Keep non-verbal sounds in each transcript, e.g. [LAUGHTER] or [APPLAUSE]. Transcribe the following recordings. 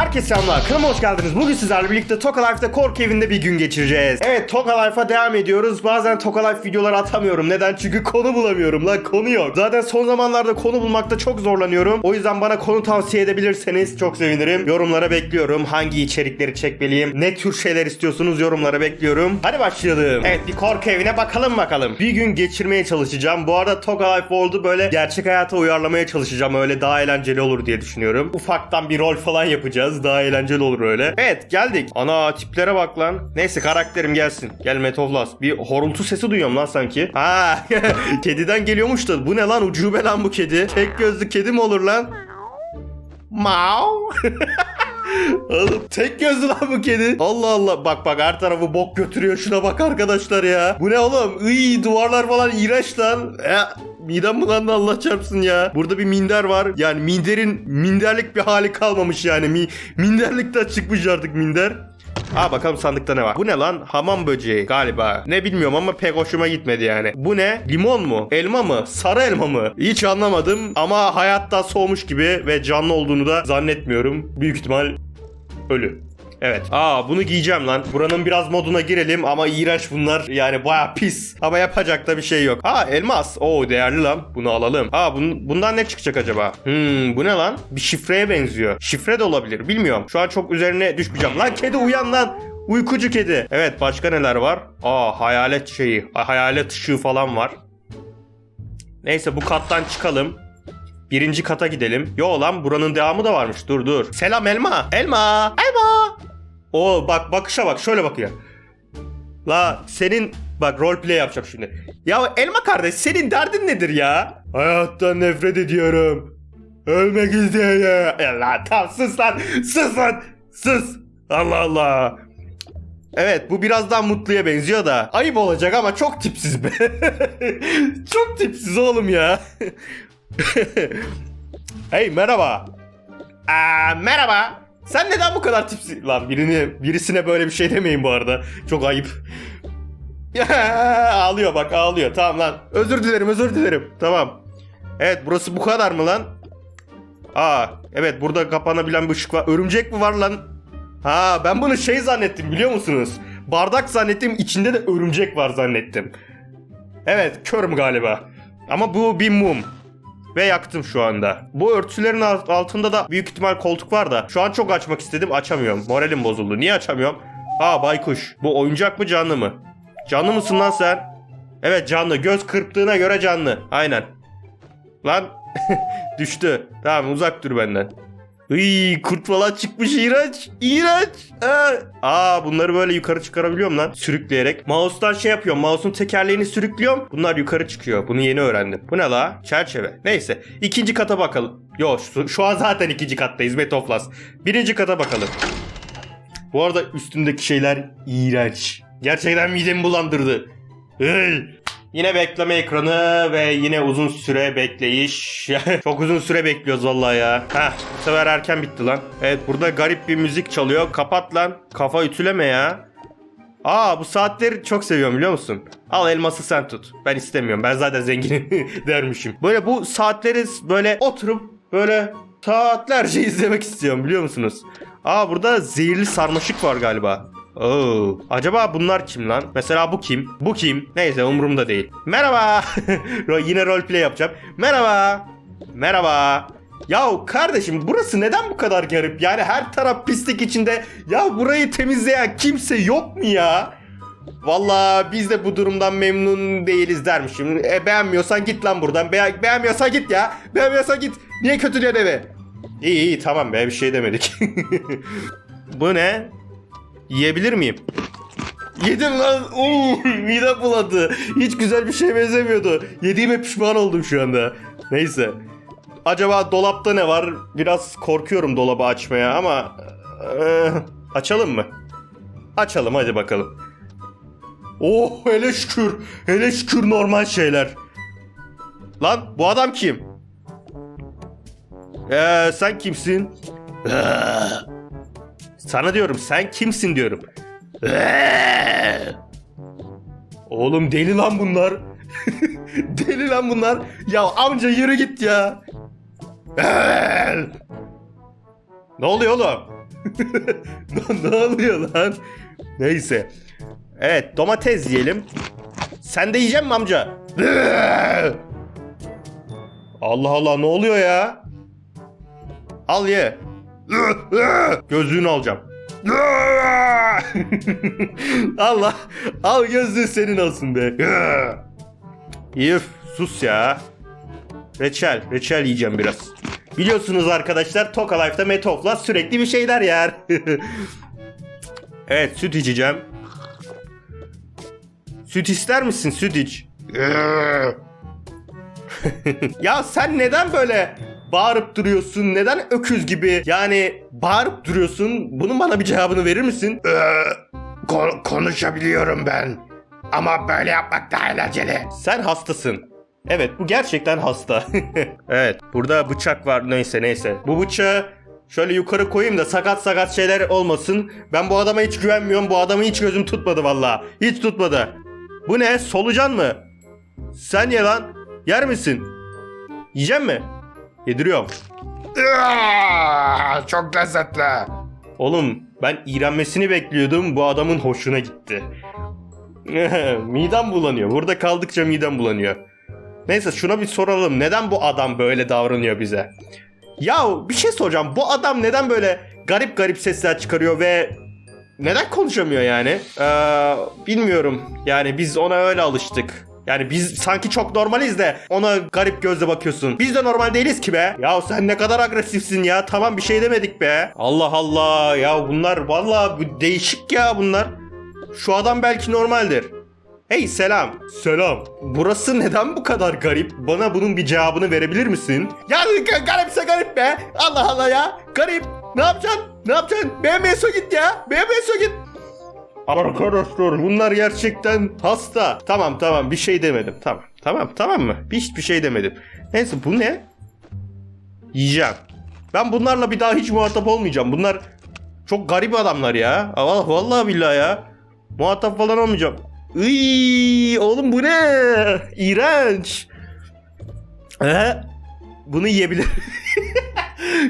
Herkese selamlar. Kanalıma hoş geldiniz. Bugün sizlerle birlikte Toka Life'da korku evinde bir gün geçireceğiz. Evet Toka Life'a devam ediyoruz. Bazen Toka Life videoları atamıyorum. Neden? Çünkü konu bulamıyorum lan. Konu yok. Zaten son zamanlarda konu bulmakta çok zorlanıyorum. O yüzden bana konu tavsiye edebilirseniz çok sevinirim. Yorumlara bekliyorum. Hangi içerikleri çekmeliyim? Ne tür şeyler istiyorsunuz? Yorumlara bekliyorum. Hadi başlayalım. Evet bir korku evine bakalım bakalım. Bir gün geçirmeye çalışacağım. Bu arada Toka Life World'u böyle gerçek hayata uyarlamaya çalışacağım. Öyle daha eğlenceli olur diye düşünüyorum. Ufaktan bir rol falan yapacağız. Daha eğlenceli olur öyle. Evet geldik. Ana tiplere bak lan. Neyse karakterim gelsin. Gel Metoflas. Bir horultu sesi duyuyorum lan sanki. Ha [LAUGHS] kediden geliyormuş da. Bu ne lan ucube lan bu kedi. Tek gözlü kedi mi olur lan? Mau. [LAUGHS] Oğlum tek gözlü lan bu kedi. Allah Allah. Bak bak her tarafı bok götürüyor. Şuna bak arkadaşlar ya. Bu ne oğlum? Iy duvarlar falan iğrenç lan. E, midem bulandı Allah çarpsın ya. Burada bir minder var. Yani minderin minderlik bir hali kalmamış yani. Mi, minderlikten çıkmış artık minder. Aa bakalım sandıkta ne var? Bu ne lan? Hamam böceği galiba. Ne bilmiyorum ama pek hoşuma gitmedi yani. Bu ne? Limon mu? Elma mı? Sarı elma mı? Hiç anlamadım ama hayatta soğumuş gibi ve canlı olduğunu da zannetmiyorum. Büyük ihtimal ölü. Evet. Aa bunu giyeceğim lan. Buranın biraz moduna girelim ama iğrenç bunlar. Yani baya pis. Ama yapacak da bir şey yok. Aa elmas. Oo değerli lan. Bunu alalım. Aa bun, bundan ne çıkacak acaba? Hmm bu ne lan? Bir şifreye benziyor. Şifre de olabilir. Bilmiyorum. Şu an çok üzerine düşmeyeceğim. Lan kedi uyan lan. Uykucu kedi. Evet başka neler var? Aa hayalet şeyi. Hayalet ışığı falan var. Neyse bu kattan çıkalım. Birinci kata gidelim. Yo lan buranın devamı da varmış. Dur dur. Selam elma. Elma. Elma. O bak bakışa bak şöyle bakıyor. La senin bak roleplay yapacağım şimdi. Ya elma kardeş senin derdin nedir ya? Hayattan nefret ediyorum. Ölmek istiyorum. Ya lan tamam sus lan. Sus lan. Sus. Allah Allah. Evet bu biraz daha mutluya benziyor da. Ayıp olacak ama çok tipsiz be. [LAUGHS] çok tipsiz oğlum ya. [LAUGHS] hey merhaba. Aa, merhaba. Sen neden bu kadar tipsiz? Lan birini, birisine böyle bir şey demeyin bu arada. Çok ayıp. [LAUGHS] Ağlıyor bak ağlıyor. Tamam lan. Özür dilerim özür dilerim. Tamam. Evet burası bu kadar mı lan? Aa evet burada kapanabilen bir ışık var. Örümcek mi var lan? Ha ben bunu şey zannettim biliyor musunuz? Bardak zannettim içinde de örümcek var zannettim. Evet körüm galiba. Ama bu bir mum. Ve yaktım şu anda. Bu örtülerin alt- altında da büyük ihtimal koltuk var da. Şu an çok açmak istedim açamıyorum. Moralim bozuldu. Niye açamıyorum? Ha baykuş. Bu oyuncak mı canlı mı? Canlı mısın lan sen? Evet canlı. Göz kırptığına göre canlı. Aynen. Lan [LAUGHS] düştü. Tamam uzak dur benden. Iy kurt falan çıkmış iğrenç. İğrenç. Aa, Aa bunları böyle yukarı çıkarabiliyorum lan. Sürükleyerek. Mouse'dan şey yapıyorum. Mouse'un tekerleğini sürüklüyorum. Bunlar yukarı çıkıyor. Bunu yeni öğrendim. Bu ne la? Çerçeve. Neyse. ikinci kata bakalım. Yo şu, şu an zaten ikinci kattayız. Metoflas. Birinci kata bakalım. Bu arada üstündeki şeyler iğrenç. Gerçekten midemi bulandırdı. Ey! Yine bekleme ekranı ve yine uzun süre bekleyiş. [LAUGHS] Çok uzun süre bekliyoruz vallahi ya. Heh bu sefer erken bitti lan. Evet burada garip bir müzik çalıyor. Kapat lan. Kafa ütüleme ya. Aa bu saatleri çok seviyorum biliyor musun? Al elması sen tut. Ben istemiyorum. Ben zaten zenginim [LAUGHS] dermişim. Böyle bu saatleri böyle oturup böyle saatlerce [LAUGHS] izlemek istiyorum biliyor musunuz? Aa burada zehirli sarmaşık var galiba. Oo. Acaba bunlar kim lan? Mesela bu kim? Bu kim? Neyse umurumda değil. Merhaba. [LAUGHS] Yine roleplay yapacağım. Merhaba. Merhaba. Yahu kardeşim burası neden bu kadar garip? Yani her taraf pislik içinde. Ya burayı temizleyen kimse yok mu ya? Valla biz de bu durumdan memnun değiliz dermişim. E beğenmiyorsan git lan buradan. Be- beğenmiyorsan git ya. Beğenmiyorsan git. Niye kötülüyorsun evi? İyi iyi tamam be bir şey demedik. [LAUGHS] bu ne? Yiyebilir miyim? Yedim lan. Oo, midem buladı. Hiç güzel bir şey benzemiyordu. Yediğime pişman oldum şu anda. Neyse. Acaba dolapta ne var? Biraz korkuyorum dolabı açmaya ama... eee, açalım mı? Açalım hadi bakalım. Oh hele şükür. Hele şükür normal şeyler. Lan bu adam kim? Eee sen kimsin? Sana diyorum sen kimsin diyorum. Oğlum deli lan bunlar. [LAUGHS] deli lan bunlar. Ya amca yürü git ya. Ne oluyor oğlum? [LAUGHS] ne, ne oluyor lan? Neyse. Evet domates yiyelim. Sen de yiyecek misin amca? Allah Allah ne oluyor ya? Al ye. [LAUGHS] Gözlüğünü alacağım. [LAUGHS] Allah. Al gözlüğü senin olsun be. [LAUGHS] Yuf sus ya. Reçel. Reçel yiyeceğim biraz. Biliyorsunuz arkadaşlar Toka Life'da Metofla sürekli bir şeyler yer. evet süt içeceğim. Süt ister misin? Süt iç. ya sen neden böyle bağırıp duruyorsun? Neden öküz gibi yani bağırıp duruyorsun? Bunun bana bir cevabını verir misin? Ko- konuşabiliyorum ben. Ama böyle yapmak daha eğlenceli. Sen hastasın. Evet bu gerçekten hasta. [LAUGHS] evet burada bıçak var neyse neyse. Bu bıçağı şöyle yukarı koyayım da sakat sakat şeyler olmasın. Ben bu adama hiç güvenmiyorum. Bu adamı hiç gözüm tutmadı valla. Hiç tutmadı. Bu ne? Solucan mı? Sen ye lan. Yer misin? Yiyecek mi? Yediriyorum. Aa, çok lezzetli. Oğlum ben iğrenmesini bekliyordum. Bu adamın hoşuna gitti. [LAUGHS] midem bulanıyor. Burada kaldıkça midem bulanıyor. Neyse şuna bir soralım. Neden bu adam böyle davranıyor bize? Ya bir şey soracağım. Bu adam neden böyle garip garip sesler çıkarıyor ve neden konuşamıyor yani? Ee, bilmiyorum. Yani biz ona öyle alıştık. Yani biz sanki çok normaliz de ona garip gözle bakıyorsun. Biz de normal değiliz ki be. Ya sen ne kadar agresifsin ya. Tamam bir şey demedik be. Allah Allah. Ya bunlar valla bu değişik ya bunlar. Şu adam belki normaldir. Hey selam. Selam. Burası neden bu kadar garip? Bana bunun bir cevabını verebilir misin? Ya ga- garipse garip be. Allah Allah ya. Garip. Ne yapacaksın? Ne yapacaksın? BMS'e git ya. BMS'e git. Arkadaşlar bunlar gerçekten hasta. Tamam tamam bir şey demedim. Tamam tamam tamam mı? Hiçbir şey demedim. Neyse bu ne? Yiyeceğim. Ben bunlarla bir daha hiç muhatap olmayacağım. Bunlar çok garip adamlar ya. Allah vallahi billahi ya. Muhatap falan olmayacağım. Iy, oğlum bu ne? İğrenç. Ee, bunu yiyebilir. [LAUGHS]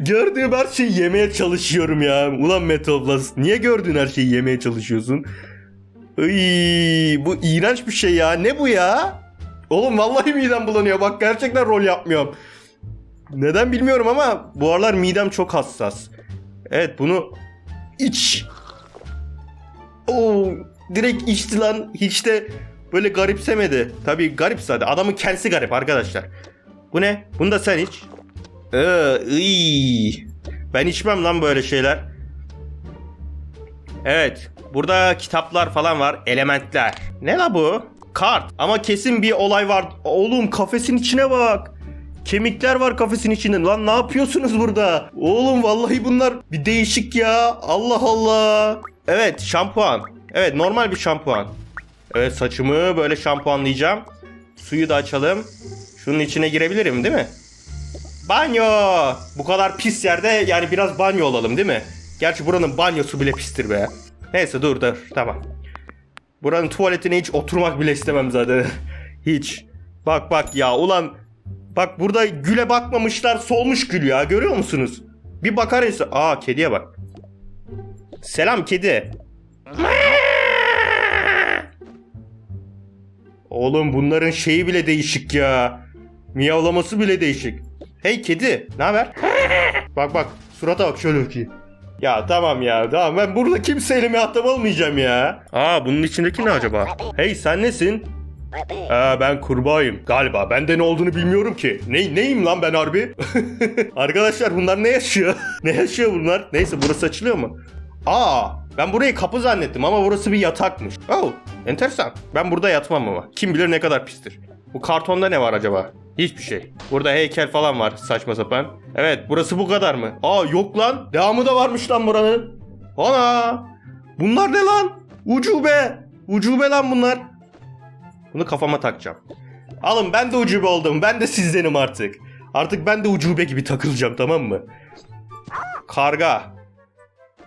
Gördüğüm her şeyi yemeye çalışıyorum ya. Ulan Metoblas niye gördüğün her şeyi yemeye çalışıyorsun? Iy, bu iğrenç bir şey ya. Ne bu ya? Oğlum vallahi midem bulanıyor. Bak gerçekten rol yapmıyorum. Neden bilmiyorum ama bu aralar midem çok hassas. Evet bunu iç. Oo, direkt içti lan. Hiç de böyle garipsemedi. Tabii garip zaten. Adamın kendisi garip arkadaşlar. Bu ne? Bunu da sen iç. Ee, iy. Ben içmem lan böyle şeyler. Evet. Burada kitaplar falan var. Elementler. Ne la bu? Kart. Ama kesin bir olay var. Oğlum kafesin içine bak. Kemikler var kafesin içinde. Lan ne yapıyorsunuz burada? Oğlum vallahi bunlar bir değişik ya. Allah Allah. Evet şampuan. Evet normal bir şampuan. Evet saçımı böyle şampuanlayacağım. Suyu da açalım. Şunun içine girebilirim değil mi? Banyo. Bu kadar pis yerde yani biraz banyo olalım değil mi? Gerçi buranın banyosu bile pistir be. Neyse dur dur tamam. Buranın tuvaletine hiç oturmak bile istemem zaten. [LAUGHS] hiç. Bak bak ya ulan. Bak burada güle bakmamışlar solmuş gül ya görüyor musunuz? Bir bakar insan. Aa kediye bak. Selam kedi. Oğlum bunların şeyi bile değişik ya. Miyavlaması bile değişik. Hey kedi, ne haber? [LAUGHS] bak bak, surata bak şöyle ki. Ya tamam ya, tamam ben burada kimseyle muhatap olmayacağım ya. Aa bunun içindeki ne acaba? Hey sen nesin? Aa, ben kurbağayım. Galiba bende ne olduğunu bilmiyorum ki. Ne, neyim lan ben harbi? [LAUGHS] Arkadaşlar bunlar ne yaşıyor? [LAUGHS] ne yaşıyor bunlar? Neyse burası açılıyor mu? Aa ben burayı kapı zannettim ama burası bir yatakmış. Oh enteresan. Ben burada yatmam ama. Kim bilir ne kadar pistir. Bu kartonda ne var acaba? Hiçbir şey. Burada heykel falan var saçma sapan. Evet burası bu kadar mı? Aa yok lan. Devamı da varmış lan buranın. Ana. Bunlar ne lan? Ucube. Ucube lan bunlar. Bunu kafama takacağım. Alın ben de ucube oldum. Ben de sizdenim artık. Artık ben de ucube gibi takılacağım tamam mı? Karga.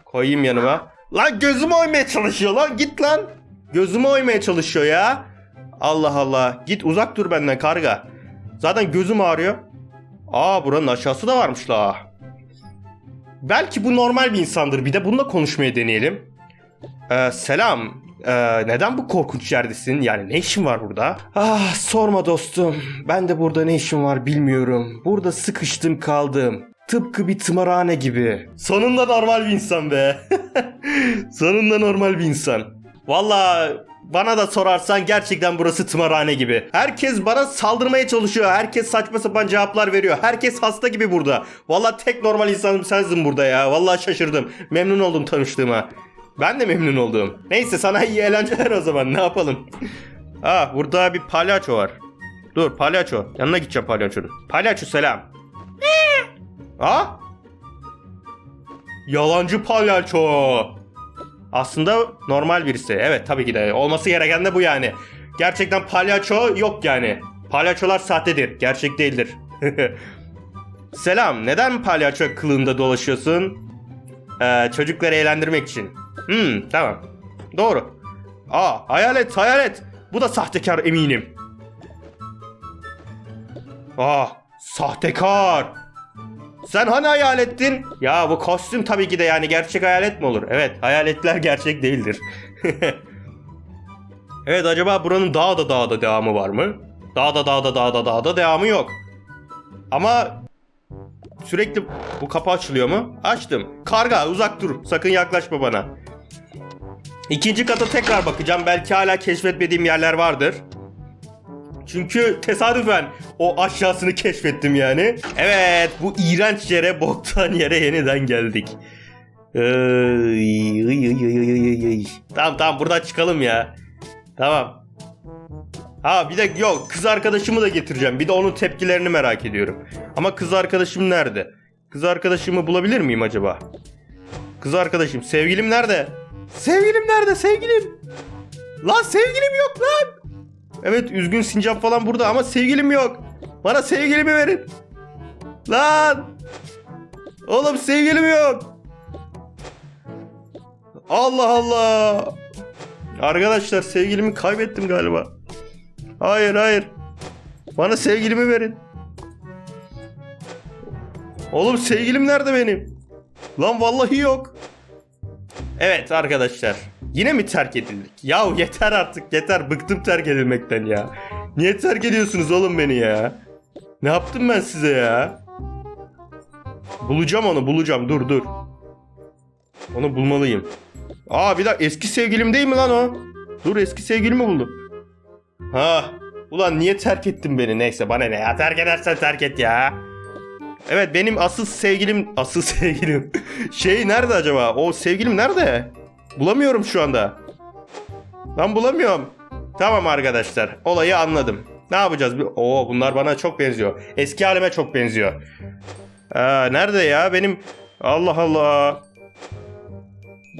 Koyayım yanıma. Lan gözümü oymaya çalışıyor lan. Git lan. Gözümü oymaya çalışıyor ya. Allah Allah. Git uzak dur benden karga. Zaten gözüm ağrıyor. Aa buranın aşağısı da varmış la. belki bu normal bir insandır. Bir de bununla konuşmaya deneyelim. Ee, selam. Ee, neden bu korkunç yerdesin? Yani ne işin var burada? Ah sorma dostum. Ben de burada ne işim var bilmiyorum. Burada sıkıştım kaldım. Tıpkı bir tımarhane gibi. Sonunda normal bir insan be. [LAUGHS] Sonunda normal bir insan. Valla bana da sorarsan gerçekten burası tımarhane gibi. Herkes bana saldırmaya çalışıyor. Herkes saçma sapan cevaplar veriyor. Herkes hasta gibi burada. Valla tek normal insanım sensin burada ya. Valla şaşırdım. Memnun oldum tanıştığıma. Ben de memnun oldum. Neyse sana iyi eğlenceler o zaman. Ne yapalım? Aa [LAUGHS] burada bir palyaço var. Dur palyaço. Yanına gideceğim palyaçonun. Palyaço selam. Aa? Yalancı palyaço. Aslında normal birisi. Evet tabii ki de. Olması gereken de bu yani. Gerçekten palyaço yok yani. Palyaçolar sahtedir. Gerçek değildir. [LAUGHS] Selam. Neden palyaço kılığında dolaşıyorsun? Ee, çocukları eğlendirmek için. Hmm tamam. Doğru. Aa hayalet hayalet. Bu da sahtekar eminim. Aa sahtekar. Sen hani hayalettin? Ya bu kostüm tabii ki de yani gerçek hayalet mi olur? Evet hayaletler gerçek değildir. [LAUGHS] evet acaba buranın daha da daha da devamı var mı? Daha da daha da daha da daha da devamı yok. Ama sürekli bu kapı açılıyor mu? Açtım. Karga uzak dur. Sakın yaklaşma bana. İkinci kata tekrar bakacağım. Belki hala keşfetmediğim yerler vardır. Çünkü tesadüfen o aşağısını keşfettim yani. Evet bu iğrenç yere boktan yere yeniden geldik. Tamam tamam buradan çıkalım ya. Tamam. Ha bir de yok kız arkadaşımı da getireceğim. Bir de onun tepkilerini merak ediyorum. Ama kız arkadaşım nerede? Kız arkadaşımı bulabilir miyim acaba? Kız arkadaşım sevgilim nerede? Sevgilim nerede sevgilim? Lan sevgilim yok lan. Evet üzgün sincap falan burada ama sevgilim yok. Bana sevgilimi verin. Lan. Oğlum sevgilim yok. Allah Allah. Arkadaşlar sevgilimi kaybettim galiba. Hayır hayır. Bana sevgilimi verin. Oğlum sevgilim nerede benim? Lan vallahi yok. Evet arkadaşlar. Yine mi terk edildik? Yahu yeter artık yeter. Bıktım terk edilmekten ya. Niye terk ediyorsunuz oğlum beni ya? Ne yaptım ben size ya? Bulacağım onu bulacağım dur dur. Onu bulmalıyım. Aa bir dakika eski sevgilim değil mi lan o? Dur eski sevgilimi buldum. Ha ulan niye terk ettin beni? Neyse bana ne ya terk edersen terk et ya. Evet benim asıl sevgilim asıl [LAUGHS] sevgilim şey nerede acaba? O sevgilim nerede? Bulamıyorum şu anda. Ben bulamıyorum. Tamam arkadaşlar olayı anladım. Ne yapacağız? Oo bunlar bana çok benziyor. Eski halime çok benziyor. Aa, nerede ya benim? Allah Allah.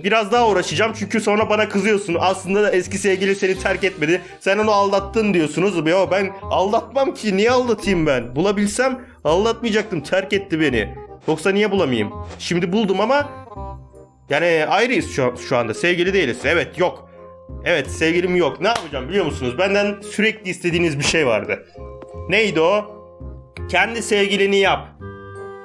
Biraz daha uğraşacağım çünkü sonra bana kızıyorsun. Aslında da eski sevgili seni terk etmedi. Sen onu aldattın diyorsunuz. Yo ben aldatmam ki. Niye aldatayım ben? Bulabilsem aldatmayacaktım. Terk etti beni. Yoksa niye bulamayayım? Şimdi buldum ama yani ayrıyız şu, şu anda. Sevgili değiliz. Evet yok. Evet sevgilim yok. Ne yapacağım biliyor musunuz? Benden sürekli istediğiniz bir şey vardı. Neydi o? Kendi sevgilini yap.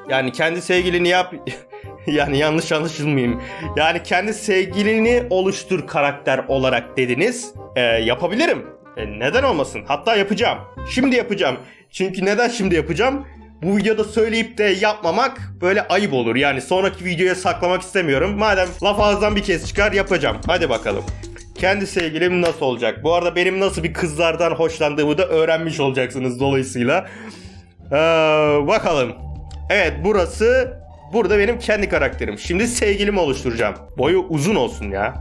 Yani kendi sevgilini yap. [LAUGHS] yani yanlış anlaşılmayayım. Yani kendi sevgilini oluştur karakter olarak dediniz. Ee, yapabilirim. E, neden olmasın? Hatta yapacağım. Şimdi yapacağım. Çünkü neden şimdi yapacağım? Bu videoda söyleyip de yapmamak böyle ayıp olur. Yani sonraki videoya saklamak istemiyorum. Madem laf ağızdan bir kez çıkar yapacağım. Hadi bakalım. Kendi sevgilim nasıl olacak? Bu arada benim nasıl bir kızlardan hoşlandığımı da öğrenmiş olacaksınız dolayısıyla. Ee, bakalım. Evet burası burada benim kendi karakterim. Şimdi sevgilimi oluşturacağım. Boyu uzun olsun ya.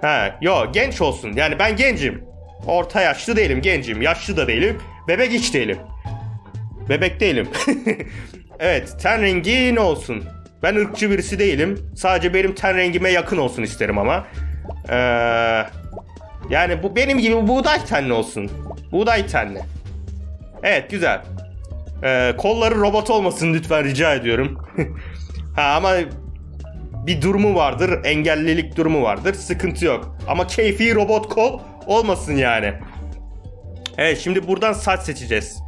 Ha, yo genç olsun. Yani ben gencim. Orta yaşlı değilim, gencim. Yaşlı da değilim. Bebek hiç değilim. Bebek değilim. [LAUGHS] evet, ten rengi ne olsun? Ben ırkçı birisi değilim. Sadece benim ten rengime yakın olsun isterim ama. Ee, yani bu benim gibi buğday tenli olsun. Buğday tenli. Evet, güzel. Ee, kolları robot olmasın lütfen rica ediyorum. [LAUGHS] ha ama bir durumu vardır, engellilik durumu vardır. Sıkıntı yok. Ama keyfi robot kol olmasın yani. Evet, şimdi buradan saç seçeceğiz.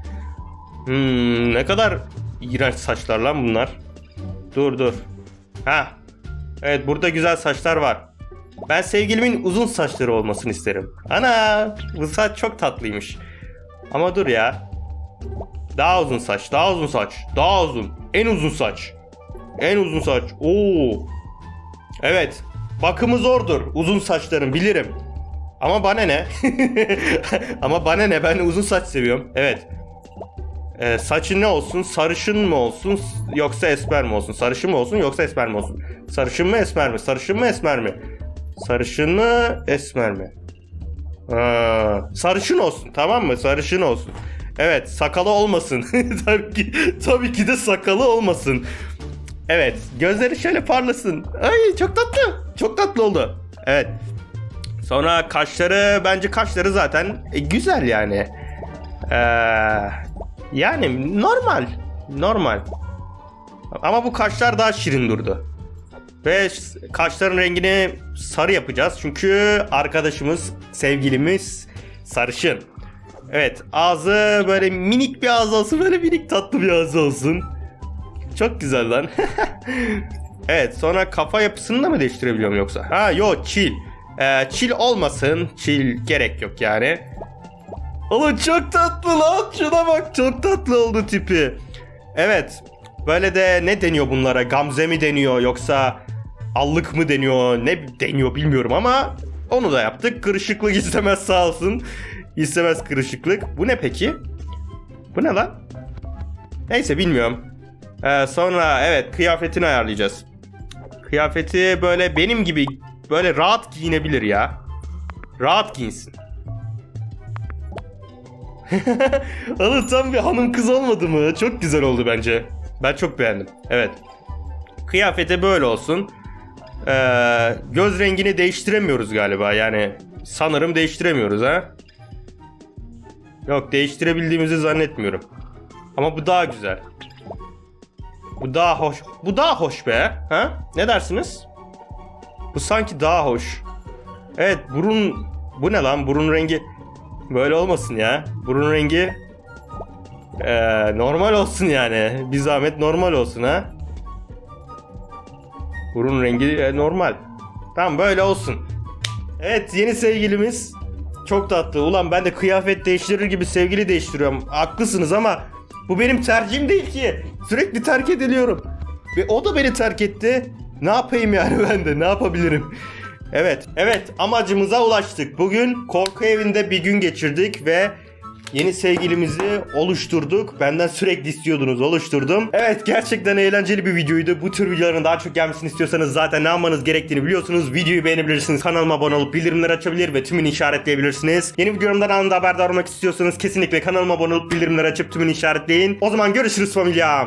Hmm, ne kadar iğrenç saçlar lan bunlar. Dur dur. Ha. Evet burada güzel saçlar var. Ben sevgilimin uzun saçları olmasını isterim. Ana bu saç çok tatlıymış. Ama dur ya. Daha uzun saç, daha uzun saç, daha uzun. En uzun saç. En uzun saç. Oo. Evet. Bakımı zordur. Uzun saçların bilirim. Ama bana ne? [LAUGHS] Ama bana ne? Ben uzun saç seviyorum. Evet. Ee, saçın ne olsun? Sarışın mı olsun yoksa esmer mi olsun? Sarışın mı olsun yoksa esmer mi olsun? Sarışın mı esmer mi? Sarışın mı esmer mi? Sarışın mı esmer mi? Ha, sarışın olsun tamam mı? Sarışın olsun. Evet sakalı olmasın. [LAUGHS] tabii, ki, tabii ki de sakalı olmasın. Evet gözleri şöyle parlasın. Ay çok tatlı. Çok tatlı oldu. Evet. Sonra kaşları bence kaşları zaten e, güzel yani. Ee, yani normal. Normal. Ama bu kaşlar daha şirin durdu. Ve kaşların rengini sarı yapacağız. Çünkü arkadaşımız, sevgilimiz sarışın. Evet ağzı böyle minik bir ağız olsun. Böyle minik tatlı bir ağız olsun. Çok güzel lan. [LAUGHS] evet sonra kafa yapısını da mı değiştirebiliyorum yoksa? Ha yok çil. Ee, çil olmasın. Çil gerek yok yani. Oğlum çok tatlı lan. Şuna bak çok tatlı oldu tipi. Evet. Böyle de ne deniyor bunlara? Gamze mi deniyor yoksa allık mı deniyor? Ne deniyor bilmiyorum ama onu da yaptık. Kırışıklık [LAUGHS] istemez sağ olsun. İstemez kırışıklık. Bu ne peki? Bu ne lan? Neyse bilmiyorum. Ee, sonra evet kıyafetini ayarlayacağız. Kıyafeti böyle benim gibi böyle rahat giyinebilir ya. Rahat giyinsin. Oğlum tam bir hanım kız olmadı mı? Çok güzel oldu bence. Ben çok beğendim. Evet. Kıyafeti böyle olsun. Ee, göz rengini değiştiremiyoruz galiba. Yani sanırım değiştiremiyoruz ha. Yok değiştirebildiğimizi zannetmiyorum. Ama bu daha güzel. Bu daha hoş. Bu daha hoş be. Ha? Ne dersiniz? Bu sanki daha hoş. Evet burun... Bu ne lan? Burun rengi... Böyle olmasın ya. Burun rengi... Ee, normal olsun yani. Bir zahmet normal olsun ha. Burun rengi e, normal. Tamam böyle olsun. Evet yeni sevgilimiz çok tatlı. Ulan ben de kıyafet değiştirir gibi sevgili değiştiriyorum. Haklısınız ama bu benim tercihim değil ki. Sürekli terk ediliyorum. Ve o da beni terk etti. Ne yapayım yani [LAUGHS] ben de ne yapabilirim? Evet, evet amacımıza ulaştık. Bugün korku evinde bir gün geçirdik ve yeni sevgilimizi oluşturduk. Benden sürekli istiyordunuz, oluşturdum. Evet, gerçekten eğlenceli bir videoydu. Bu tür videoların daha çok gelmesini istiyorsanız zaten ne yapmanız gerektiğini biliyorsunuz. Videoyu beğenebilirsiniz, kanalıma abone olup bildirimleri açabilir ve tümünü işaretleyebilirsiniz. Yeni videolarımdan anında haberdar olmak istiyorsanız kesinlikle kanalıma abone olup bildirimleri açıp tümünü işaretleyin. O zaman görüşürüz familyam.